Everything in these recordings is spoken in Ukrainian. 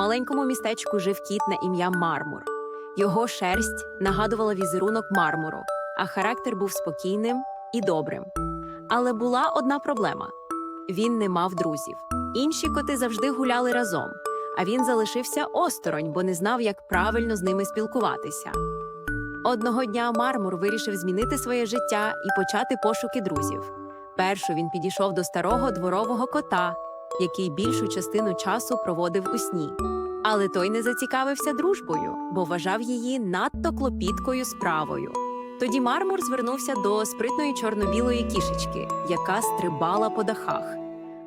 маленькому містечку жив кіт на ім'я Мармур. Його шерсть нагадувала візерунок мармуру, а характер був спокійним і добрим. Але була одна проблема: він не мав друзів. Інші коти завжди гуляли разом, а він залишився осторонь, бо не знав, як правильно з ними спілкуватися. Одного дня Мармур вирішив змінити своє життя і почати пошуки друзів. Першу він підійшов до старого дворового кота, який більшу частину часу проводив у сні. Але той не зацікавився дружбою, бо вважав її надто клопіткою справою. Тоді Мармур звернувся до спритної чорно-білої кішечки, яка стрибала по дахах.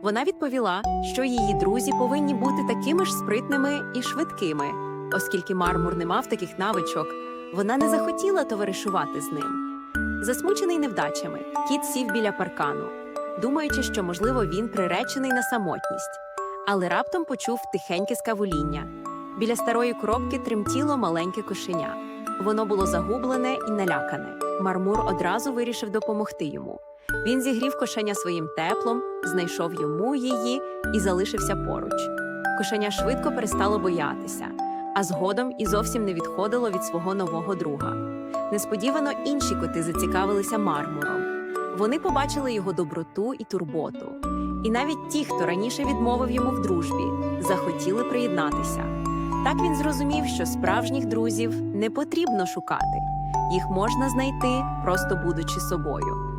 Вона відповіла, що її друзі повинні бути такими ж спритними і швидкими. Оскільки Мармур не мав таких навичок, вона не захотіла товаришувати з ним. Засмучений невдачами, кіт сів біля паркану, думаючи, що, можливо, він приречений на самотність. Але раптом почув тихеньке скавуління. Біля старої коробки тремтіло маленьке кошеня. Воно було загублене і налякане. Мармур одразу вирішив допомогти йому. Він зігрів кошеня своїм теплом, знайшов йому її і залишився поруч. Кошеня швидко перестало боятися, а згодом і зовсім не відходило від свого нового друга. Несподівано інші коти зацікавилися мармуром. Вони побачили його доброту і турботу. І навіть ті, хто раніше відмовив йому в дружбі, захотіли приєднатися. Так він зрозумів, що справжніх друзів не потрібно шукати, їх можна знайти, просто будучи собою.